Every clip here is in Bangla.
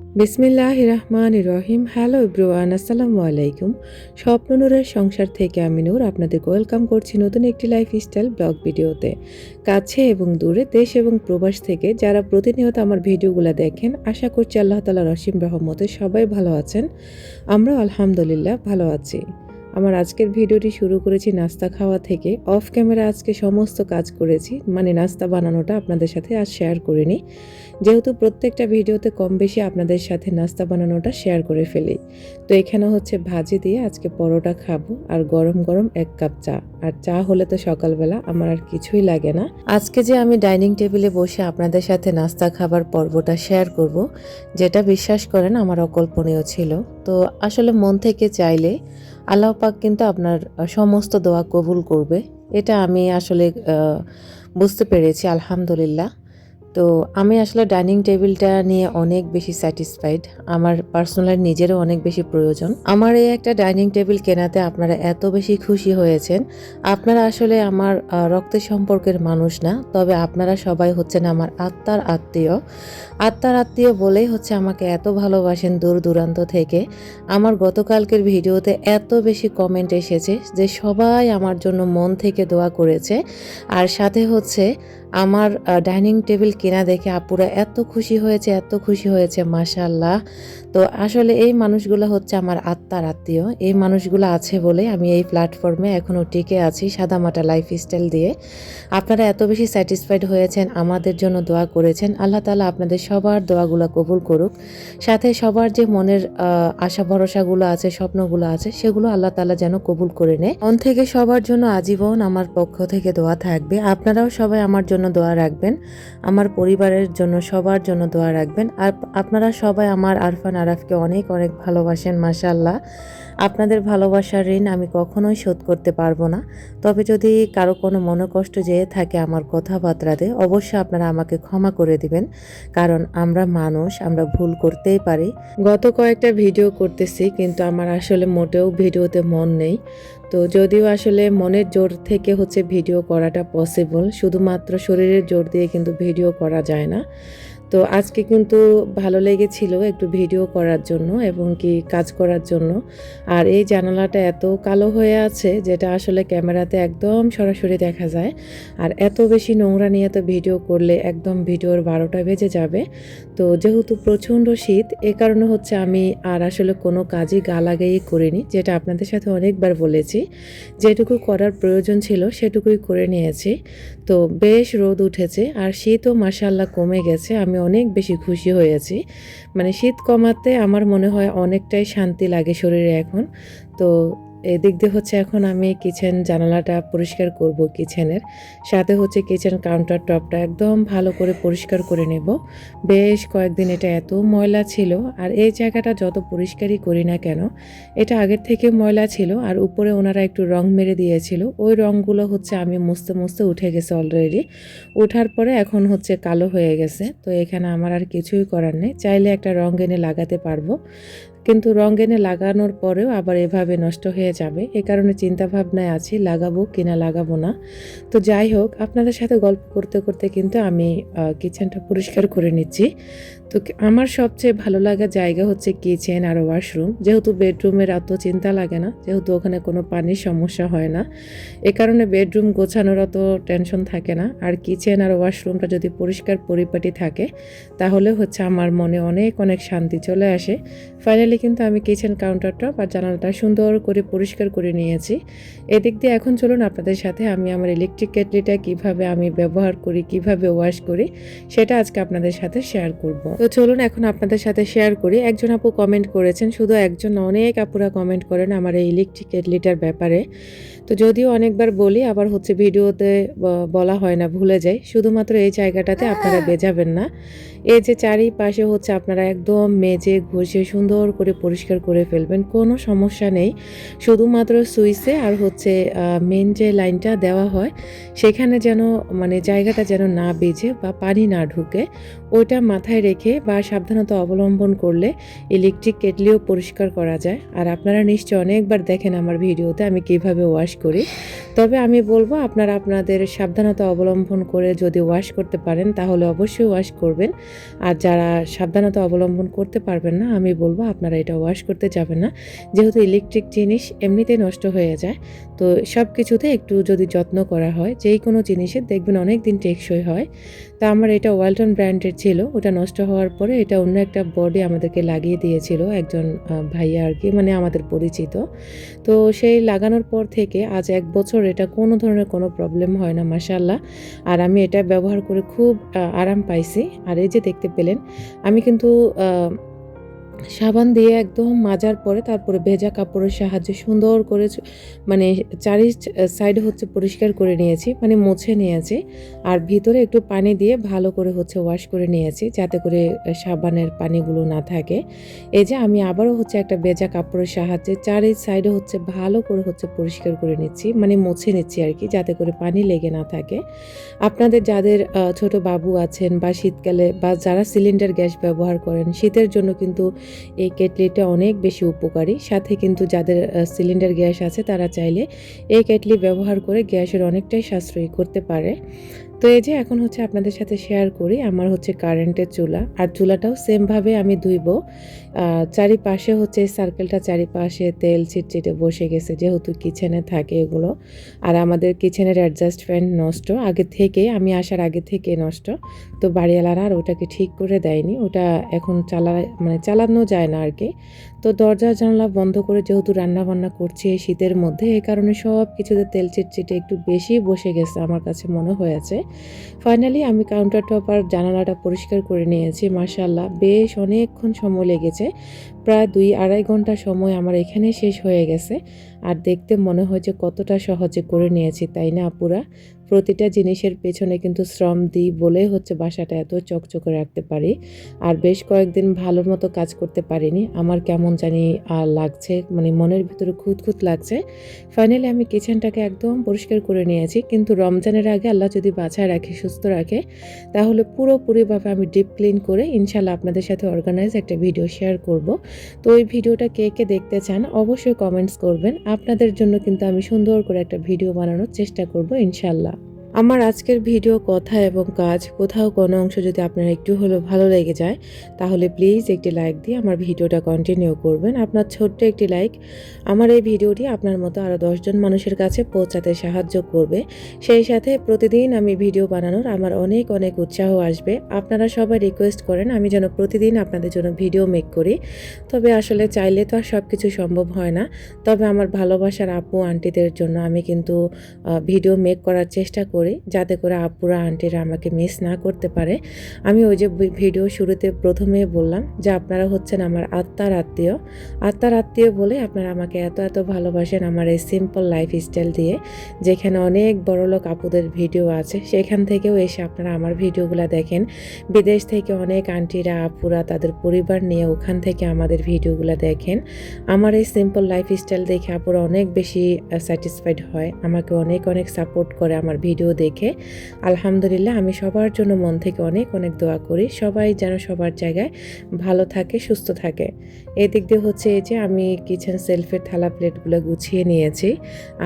বিসমিল্লাহ রহমান রহিম হ্যালো ইব্রুয়ান আসসালামু আলাইকুম। স্বপ্ন স্বপ্ননূরের সংসার থেকে আমি নূর আপনাদেরকে ওয়েলকাম করছি নতুন একটি লাইফ স্টাইল ব্লগ ভিডিওতে। কাছে এবং দূরে, দেশ এবং প্রবাস থেকে যারা প্রতিনিয়ত আমার ভিডিওগুলো দেখেন, আশা করছি আল্লাহ তালা রসিম রহমতে সবাই ভালো আছেন। আমরা আলহামদুলিল্লাহ ভালো আছি। আমার আজকের ভিডিওটি শুরু করেছি নাস্তা খাওয়া থেকে। অফ ক্যামেরা আজকে সমস্ত কাজ করেছি মানে নাস্তা বানানোটা আপনাদের সাথে আজ শেয়ার করিনি। যেহেতু প্রত্যেকটা ভিডিওতে কম বেশি আপনাদের সাথে নাস্তা বানানোটা শেয়ার করে ফেলি। তো এখানে হচ্ছে ভাজি দিয়ে আজকে পরোটা খাব, আর গরম গরম এক কাপ চা। আর চা হলে তো সকালবেলা আমার আর কিছুই লাগে না। আজকে যে আমি ডাইনিং টেবিলে বসে আপনাদের সাথে নাস্তা খাবার পর্বটা শেয়ার করব, যেটা বিশ্বাস করেন আমার অকল্পনীয় ছিল। তো আসলে মন থেকে চাইলে আল্লাহ পাক কিন্তু আপনার সমস্ত দোয়া কবুল করবে। এটা আমি আসলে বুঝতে পেরেছি আলহামদুলিল্লাহ। তো আমি আসলে ডাইনিং টেবিলটা নিয়ে অনেক বেশি স্যাটিসফাইড। আমার পার্সোনালি নিজেরও অনেক বেশি প্রয়োজন। আমার এই একটা ডাইনিং টেবিল কেনাতে আপনারা এত বেশি খুশি হয়েছেন। আপনারা আসলে আমার রক্তের সম্পর্কের মানুষ না, তবে আপনারা সবাই হচ্ছেন আমার আত্মার আত্মীয়। আত্মার আত্মীয় বলেই হচ্ছে আমাকে এত ভালোবাসেন দূর দূরান্ত থেকে। আমার গতকালকের ভিডিওতে এত বেশি কমেন্ট এসেছে যে সবাই আমার জন্য মন থেকে দোয়া করেছে। আর সাথে হচ্ছে আমার ডাইনিং টেবিল কেনা দেখে আপুরা এত খুশি হয়েছে এত খুশি হয়েছে মাশাল্লাহ তো আসলে এই মানুষগুলো হচ্ছে আমার আত্মার আত্মীয়। এই মানুষগুলো আছে বলে আমি এই প্ল্যাটফর্মে এখনও টিকে আছি সাদামাটা লাইফস্টাইল দিয়ে। আপনারা এত বেশি স্যাটিসফাইড হয়েছেন, আমাদের জন্য দোয়া করেছেন। আল্লাহ তালা আপনাদের সবার দোয়াগুলো কবুল করুক। সাথে সবার যে মনের আশা ভরসাগুলো আছে, স্বপ্নগুলো আছে, সেগুলো আল্লাহ তালা যেন কবুল করে নেয়। মন থেকে সবার জন্য আজীবন আমার পক্ষ থেকে দোয়া থাকবে। আপনারাও সবাই আমার জন্য দোয়া রাখবেন। আমার পরিবারের জন্য সবার জন্য দোয়া রাখবেন। আর আপনারা সবাই আমার আরফান আরাফকে অনেক অনেক ভালোবাসেন মাশাল্লাহ আপনাদের ভালোবাসার ঋণ আমি কখনোই শোধ করতে পারব না। তবে যদি কারও কোনো মনোকষ্ট যেয়ে থাকে আমার কথাবার্তাতে, অবশ্যই আপনারা আমাকে ক্ষমা করে দিবেন। কারণ আমরা মানুষ, আমরা ভুল করতেই পারি। গত কয়েকটা ভিডিও করতেছি, কিন্তু আমার আসলে মোটেও ভিডিওতে মন নেই। তো যদিও আসলে মনের জোর থেকে হচ্ছে ভিডিও করাটা পসিবল শুধুমাত্র শরীরের জোর দিয়ে কিন্তু ভিডিও করা যায় না। তো আজকে কিন্তু ভালো লেগেছিল একটু ভিডিও করার জন্য এবং কি কাজ করার জন্য। আর এই জানালাটা এত কালো হয়ে আছে যেটা আসলে ক্যামেরাতে একদম সরাসরি দেখা যায়। আর এত বেশি নোংরা নিয়ে তো ভিডিও করলে একদম ভিডিওর বারোটা বেজে যাবে। তো যেহেতু প্রচণ্ড শীত, এ কারণে হচ্ছে আমি আর আসলে কোনো কাজই গা লাগাই করিনি, যেটা আপনাদের সাথে অনেকবার বলেছি। যেটুকু করার প্রয়োজন ছিল সেটুকুই করে নিয়েছি। তো বেশ রোদ উঠেছে আর শীতও মাসাল্লাহ কমে গেছে, আমি অনেক বেশি খুশি হয়েছি। মানে শীত কমাতে আমার মনে হয় অনেকটাই শান্তি লাগে শরীরে এখন। তো এদিক দিয়ে হচ্ছে এখন আমি কিচেন জানালাটা পরিষ্কার করব কিচেনের সাথে হচ্ছে কিচেন কাউন্টার টপটা একদম ভালো করে পরিষ্কার করে নেব। বেশ কয়েকদিন এটা এত ময়লা ছিল, আর এই জায়গাটা যত পরিষ্কারই করি না কেন, এটা আগের থেকে ময়লা ছিল, আর উপরে ওনারা একটু রং মেরে দিয়েছিল। ওই রঙগুলো হচ্ছে আমি মুছতে মুছতে উঠে গেছে অলরেডি ওঠার পরে এখন হচ্ছে কালো হয়ে গেছে। তো এখানে আমার আর কিছুই করার নেই। চাইলে একটা রং এনে লাগাতে পারব। কিন্তু রং এনে লাগানোর পরেও আবার এভাবে নষ্ট হয়ে যাবে। এ কারণে চিন্তাভাবনায় আছি, লাগাবো কিনা লাগাবো না। তো যাই হোক, আপনাদের সাথে গল্প করতে করতে কিন্তু আমি কিচেনটা পরিষ্কার করে নিচ্ছি। তো আমার সবচেয়ে ভালো লাগা জায়গা হচ্ছে কিচেন আর ওয়াশরুম যেহেতু বেডরুমের অত চিন্তা লাগে না, যেহেতু ওখানে কোনো পানির সমস্যা হয় না। এ কারণে বেডরুম গোছানোর অত টেনশন থাকে না। আর কিচেন আর ওয়াশরুমটা যদি পরিষ্কার পরিপাটি থাকে, তাহলে হচ্ছে আমার মনে অনেক অনেক শান্তি চলে আসে। ফাইনালি কিন্তু আমি কিচেন কাউন্টারটা বা জানালাটা সুন্দর করে পরিষ্কার করে নিয়েছি। এদিক দিয়ে এখন চলুন আপনাদের সাথে আমি আমার ইলেকট্রিক কেটলিটা কীভাবে আমি ব্যবহার করি, কীভাবে ওয়াশ করি, সেটা আজকে আপনাদের সাথে শেয়ার করব। চলুন এখন আপনাদের সাথে শেয়ার করি। একজন আপু কমেন্ট করেছেন, শুধু একজন অনেক আপুরা কমেন্ট করেন আমার এই ইলেকট্রিক কেটলিটার ব্যাপারে। তো যদিও অনেকবার বলি আবার হচ্ছে ভিডিওতে বলা হয় না ভুলে যাই। শুধুমাত্র এই জায়গাটাতে আপনারা বেজাবেন না। এই যে চারিপাশে হচ্ছে আপনারা একদম মেজে ঘষে সুন্দর করে পরিষ্কার করে ফেলবেন কোনো সমস্যা নেই। শুধুমাত্র সুইচে আর হচ্ছে মেন যে লাইনটা দেওয়া হয় সেখানে যেন মানে জায়গাটা যেন না বেজে বা পানি না ঢুকে ওইটা মাথায় রেখে বা সাবধানতা অবলম্বন করলে ইলেকট্রিক কেটলিও পরিষ্কার করা যায়। আর আপনারা নিশ্চয় অনেকবার দেখেন আমার ভিডিওতে আমি কীভাবে ওয়াশ করি। তবে আমি বলব, আপনারা আপনাদের সাবধানতা অবলম্বন করে যদি ওয়াশ করতে পারেন, তাহলে অবশ্যই ওয়াশ করবেন। আর যারা সাবধানতা অবলম্বন করতে পারবেন না, আমি বলব, আপনারা এটা ওয়াশ করতে যাবেন না। যেহেতু ইলেকট্রিক জিনিস এমনিতেই নষ্ট হয়ে যায় তো সব কিছুতে একটু যদি যত্ন করা হয় যেই কোনো জিনিসের দেখবেন অনেক দিন টেকসই হয়। তা আমার এটা ওয়ালটন ব্র্যান্ডের ছিল, ওটা নষ্ট হওয়ার পরে এটা অন্য একটা বডি আমাদেরকে লাগিয়ে দিয়েছিল একজন ভাইয়া আর কি মানে আমাদের পরিচিত। তো সেই লাগানোর পর থেকে আজ এক বছর এটা কোনো ধরনের কোনো প্রবলেম হয় না মাসাল্লাহ আর আমি এটা ব্যবহার করে খুব আরাম পাইছি। আর এই যে দেখতে পেলেন, আমি কিন্তু সাবান দিয়ে একদম মাজার পরে তারপরে ভেজা কাপড়ের সাহায্যে সুন্দর করে মানে চারি সাইড হচ্ছে পরিষ্কার করে নিয়েছি মানে মুছে নিয়েছি। আর ভিতরে একটু পানি দিয়ে ভালো করে হচ্ছে ওয়াশ করে নিয়েছি, যাতে করে সাবানের পানিগুলো না থাকে। এই যে আমি আবারও হচ্ছে একটা ভেজা কাপড়ের সাহায্যে চারি সাইডে হচ্ছে ভালো করে হচ্ছে পরিষ্কার করে নিচ্ছি মানে মুছে নিচ্ছি আর কি, যাতে করে পানি লেগে না থাকে। আপনাদের যাদের ছোট বাবু আছেন বা শীতকালে বা যারা সিলিন্ডার গ্যাস ব্যবহার করেন, শীতের জন্য কিন্তু এই কেটলিটা অনেক বেশি উপকারী। সাথে কিন্তু যাদের সিলিন্ডার গ্যাস আছে, তারা চাইলে এই কেটলি ব্যবহার করে গ্যাসের অনেকটাই সাশ্রয়ী করতে পারে। তো এই যে এখন হচ্ছে আপনাদের সাথে শেয়ার করি, আমার হচ্ছে কারেন্টের চুলা, আর চুলাটাও সেমভাবে আমি ধুইব। চারিপাশে হচ্ছে সার্কেলটা চারিপাশে তেল চিটচিটে বসে গেছে, যেহেতু কিচেনে থাকে এগুলো। আর আমাদের কিচেনের অ্যাডজাস্ট ফ্যান নষ্ট, আগে থেকে আমি আসার আগে থেকে নষ্ট। তো বাড়িওয়ালারা আর ওটাকে ঠিক করে দেয়নি, ওটা এখন চালা মানে চালানো যায় না আর কি তো দরজা, জানলা বন্ধ করে যেহেতু রান্না বান্না করছি এই শীতের মধ্যে এই কারণে সব কিছুতে তেল চিটচিটে একটু বেশি বসে গেছে, আমার কাছে মনে হয়েছে। ফাইনালি আমি কাউন্টার টপ আর জানালাটা পরিষ্কার করে নিয়েছি মার্শাল্লাহ বেশ অনেকক্ষণ সময় লেগেছে, প্রায় দুই আড়াই ঘণ্টা সময় আমার এখানে শেষ হয়ে গেছে। আর দেখতে মনে হয় যে কতটা সহজে করে নিয়েছি, তাই না আপুরা? প্রতিটা জিনিসের পেছনে কিন্তু শ্রম দিই বলেই হচ্ছে বাসাটা এত চকচকে রাখতে পারি। আর বেশ কয়েকদিন ভালো মতো কাজ করতে পারিনি। আমার কেমন জানি লাগছে মানে মনের ভিতরে খুঁত খুঁত লাগছে। ফাইনালি আমি কিচেনটাকে একদম পরিষ্কার করে নিয়েছি। কিন্তু রমজানের আগে আল্লাহ যদি বাছায় রাখে, সুস্থ রাখে, তাহলে পুরোপুরিভাবে আমি ডিপ ক্লিন করে ইনশাল্লাহ আপনাদের সাথে অর্গানাইজ একটা ভিডিও শেয়ার করব। তো ওই ভিডিওটা কে কে দেখতে চান অবশ্যই কমেন্টস করবেন। আপনাদের জন্য কিন্তু আমি সুন্দর করে একটা ভিডিও বানানোর চেষ্টা করব ইনশাল্লাহ আমার আজকের ভিডিও কথা এবং কাজ, কোথাও কোনো অংশ যদি আপনার একটু হলেও ভালো লেগে যায়, তাহলে প্লিজ একটি লাইক দিয়ে আমার ভিডিওটা কন্টিনিউ করবেন। আপনার ছোট্ট একটি লাইক আমার এই ভিডিওটি আপনার মতো আরও দশজন মানুষের কাছে পৌঁছাতে সাহায্য করবে। সেই সাথে প্রতিদিন আমি ভিডিও বানানোর আমার অনেক অনেক উৎসাহ আসবে। আপনারা সবাই রিকোয়েস্ট করেন, আমি যেন প্রতিদিন আপনাদের জন্য ভিডিও মেক করি। তবে আসলে চাইলে তো আর সব কিছু সম্ভব হয় না। তবে আমার ভালোবাসার আপু, আন্টিদের জন্য আমি কিন্তু ভিডিও মেক করার চেষ্টা করি। যাতে করে আপুরা, আন্টিরা আমাকে মিস না করতে পারে। আমি ওই যে ভিডিও শুরুতে প্রথমে বললাম যে আপনারা হচ্ছেন আমার আত্মার আত্মীয়। আত্মার আত্মীয় বলে আপনারা আমাকে এত এত ভালোবাসেন আমার এই সিম্পল লাইফ স্টাইল দিয়ে, যেখানে অনেক বড়লোক আপুদের ভিডিও আছে। সেখান থেকেও এসে আপনারা আমার ভিডিওগুলো দেখেন। বিদেশ থেকে অনেক আন্টিরা, আপুরা তাদের পরিবার নিয়ে ওখান থেকে আমাদের ভিডিওগুলো দেখেন। আমার এই সিম্পল লাইফ স্টাইল দেখে আপুরা অনেক বেশি স্যাটিসফাইড হয়। আমাকে অনেক অনেক সাপোর্ট করে আমার ভিডিও দেখে, আলহামদুলিল্লাহ আমি সবার জন্য মন থেকে অনেক অনেক দোয়া করি। সবাই যেন সবার জায়গায় ভালো থাকে, সুস্থ থাকে। এদিক দিয়ে হচ্ছে এই যে আমি কিচেন সেলফের থালা প্লেটগুলো গুছিয়ে নিয়েছি।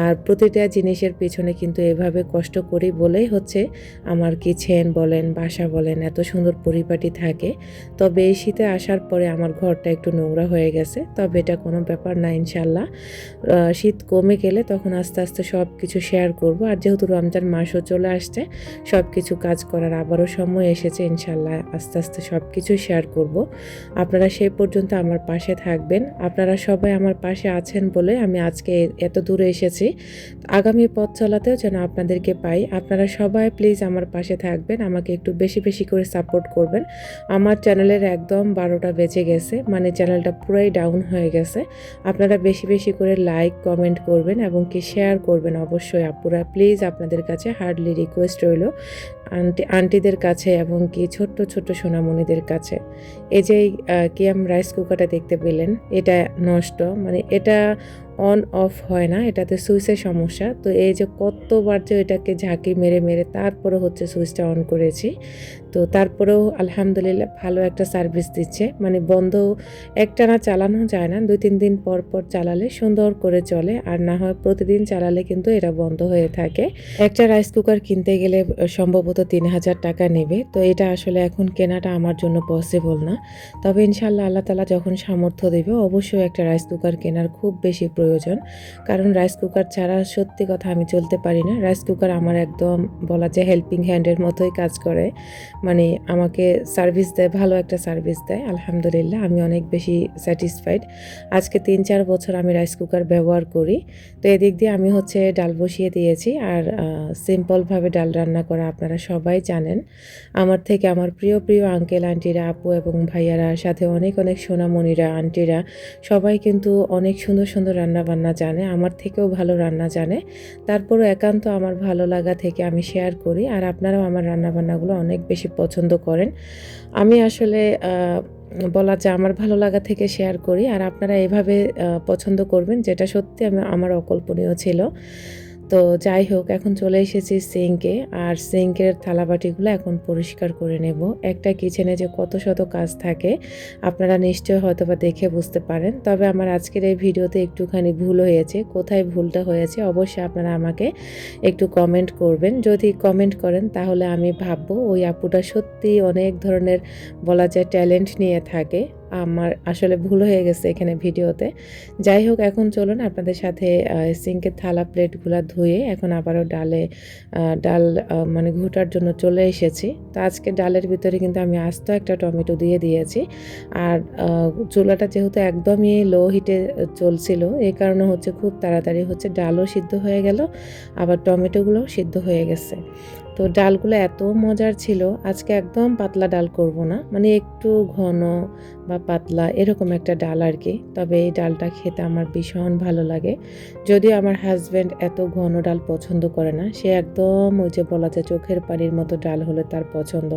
আর প্রতিটা জিনিসের পেছনে কিন্তু এভাবে কষ্ট করি বলেই হচ্ছে আমার কিচেন বলেন, বাসা বলেন, এত সুন্দর পরিপাটি থাকে। তবে এই শীতে আসার পরে আমার ঘরটা একটু নোংরা হয়ে গেছে। তবে এটা কোনো ব্যাপার না ইনশাল্লাহ শীত কমে গেলে তখন আস্তে আস্তে সব কিছু শেয়ার করব। আর যেহেতু রমজান মাসও চলে আসছে সব কিছু কাজ করার আবারও সময় এসেছে, ইনশাল্লাহ আস্তে আস্তে সব কিছু শেয়ার করব। আপনারা সেই পর্যন্ত আমার পাশে থাকবেন। আপনারা সবাই আমার পাশে আছেন বলে আমি আজকে এত দূরে এসেছি। আগামী পথ চলাতেও যেন আপনাদেরকে পাই। আপনারা সবাই প্লিজ আমার পাশে থাকবেন, আমাকে একটু বেশি বেশি করে সাপোর্ট করবেন। আমার চ্যানেলের একদম বারোটা বেজে গেছে মানে চ্যানেলটা পুরাই ডাউন হয়ে গেছে। আপনারা বেশি বেশি করে লাইক কমেন্ট করবেন এবং কি শেয়ার করবেন অবশ্যই। আপুরা প্লিজ আপনাদের কাছে হার্ডলি রিকোয়েস্ট রইল আন্টি আন্টিদের কাছে এবং কি ছোট্ট ছোট্ট সোনামণিদের কাছে। এই যে কিয়াম রাইস কুকারটা দেখতে পেলেন, এটা নষ্ট মানে এটা অন অফ হয় না, এটাতে সুইচের সমস্যা। তো এই যে কতবার যে এটাকে ঝাঁকি মেরে মেরে তারপরে হচ্ছে সুইচটা অন করেছি। তো তারপরেও আলহামদুলিল্লাহ ভালো একটা সার্ভিস দিচ্ছে। মানে বন্ধ একটানা চালানো যায় না, দুই তিন দিন পর পর চালালে সুন্দর করে চলে। আর না হয় প্রতিদিন চালালে কিন্তু এটা বন্ধ হয়ে থাকে। একটা রাইস কুকার কিনতে গেলে সম্ভবত তিন হাজার টাকা নেবে। তো এটা আসলে এখন কেনাটা আমার জন্য পসিবল না। তবে ইনশাল্লাহ আল্লাহ তালা যখন সামর্থ্য দেবে, অবশ্যই একটা রাইস কুকার কেনার খুব বেশি প্রয়োজন। কারণ রাইস কুকার ছাড়া সত্যি কথা আমি চলতে পারি না। রাইস কুকার আমার একদম বলা যায় হেল্পিং হ্যান্ডের মতোই কাজ করে। মানে আমাকে সার্ভিস দেয়, ভালো একটা সার্ভিস দেয়। আলহামদুলিল্লাহ, আমি অনেক বেশি স্যাটিসফাইড আজকে তিন চার বছর আমি রাইস কুকার ব্যবহার করি। তো এদিক দিয়ে আমি হচ্ছে ডাল বসিয়ে দিয়েছি। আর সিম্পলভাবে ডাল রান্না করা আপনারা সবাই জানেন। আমার থেকে আমার প্রিয় প্রিয় আঙ্কেল আন্টিরা আপু এবং ভাইয়ারা, সাথে অনেক অনেক সোনামণিরা আন্টিরা সবাই কিন্তু অনেক সুন্দর সুন্দর রান্না বান্না জানে, আমার থেকেও ভালো রান্না জানে। তারপরও একান্ত আমার ভালো লাগা থেকে আমি শেয়ার করি আর আপনারাও আমার রান্না বান্নাগুলো অনেক বেশি পছন্দ করেন। আমি আসলে বলা যে আমার ভালো লাগা থেকে শেয়ার করি আর আপনারা এভাবে পছন্দ করবেন যেটা সত্যি আমি আমার অকল্পনীয় ছিল। তো যাই হোক, এখন চলে এসেছি সিঙ্কে, আর সিঙ্কের থালাবাটিগুলো এখন পরিষ্কার করে নেব। একটা কিচেনে যে কত শত কাজ থাকে, আপনারা নিশ্চয়ই হয়তো বা দেখে বুঝতে পারেন। তবে আমার আজকের এই ভিডিওতে একটুখানি ভুল হয়েছে। কোথায় ভুলটা হয়েছে, অবশ্যই আপনারা আমাকে একটু কমেন্ট করবেন। যদি কমেন্ট করেন, তাহলে আমি ভাববো ওই আপুটা সত্যি অনেক ধরনের বলা যায় ট্যালেন্ট নিয়ে থাকে। আমার আসলে ভুল হয়ে গেছে এখানে ভিডিওতে। যাই হোক, এখন চলুন আপনাদের সাথে সিঙ্কের থালা প্লেটগুলো ধুয়ে এখন আবারও ডালে ডাল মানে ঘুটার জন্য চলে এসেছি। তো আজকে ডালের ভিতরে কিন্তু আমি আস্ত একটা টমেটো দিয়ে দিয়েছি। আর চুলাটা যেহেতু একদমই লো হিটে চলছিল এই কারণে হচ্ছে খুব তাড়াতাড়ি হচ্ছে ডালও সিদ্ধ হয়ে গেল, আবার টমেটোগুলোও সিদ্ধ হয়ে গেছে। তো ডালগুলো এত মজার ছিল, আজকে একদম পাতলা ডাল করব না। মানে একটু ঘন বা পাতলা এরকম একটা ডাল আর কি, তবে এই ডালটা খেতে আমার ভীষণ ভালো লাগে। যদিও আমার হাজব্যান্ড এত ঘন ডাল পছন্দ করে না, সে একদম ওই যে বলা যায় চোখের পানির মতো ডাল হলে তার পছন্দ।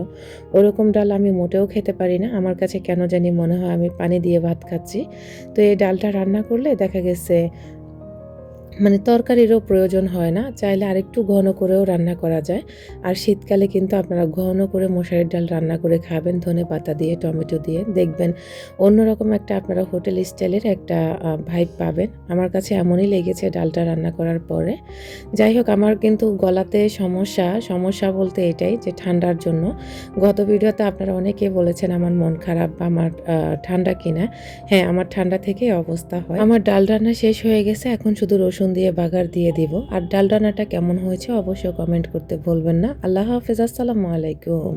ওরকম ডাল আমি মোটেও খেতে পারি না, আমার কাছে কেন জানি মনে হয় আমি পানি দিয়ে ভাত খাচ্ছি। তো এই ডালটা রান্না করলে দেখা গেছে মানে তরকারিরও প্রয়োজন হয় না, চাইলে আরেকটু ঘন করেও রান্না করা যায়। আর শীতকালে কিন্তু আপনারা ঘন করে মশারির ডাল রান্না করে খাবেন, ধনে পাতা দিয়ে, টমেটো দিয়ে। দেখবেন অন্যরকম একটা আপনারা হোটেল স্টাইলের একটা ভাইব পাবেন। আমার কাছে এমনই লেগেছে ডালটা রান্না করার পরে। যাই হোক, আমার কিন্তু গলাতে সমস্যা সমস্যা বলতে এটাই যে ঠান্ডার জন্য। গত ভিডিওতে আপনারা অনেকে বলেছেন আমার মন খারাপ বা আমার ঠান্ডা কিনা। হ্যাঁ আমার ঠান্ডা থেকে অবস্থা হয়। আমার ডাল রান্না শেষ হয়ে গেছে, এখন শুধু রসুন দিয়ে বাগার দিয়ে দিব। আর ডাল কেমন হয়েছে অবশ্যই কমেন্ট করতে ভুলবেন না। আল্লাহ হাফেজ, আসসালামু আলাইকুম।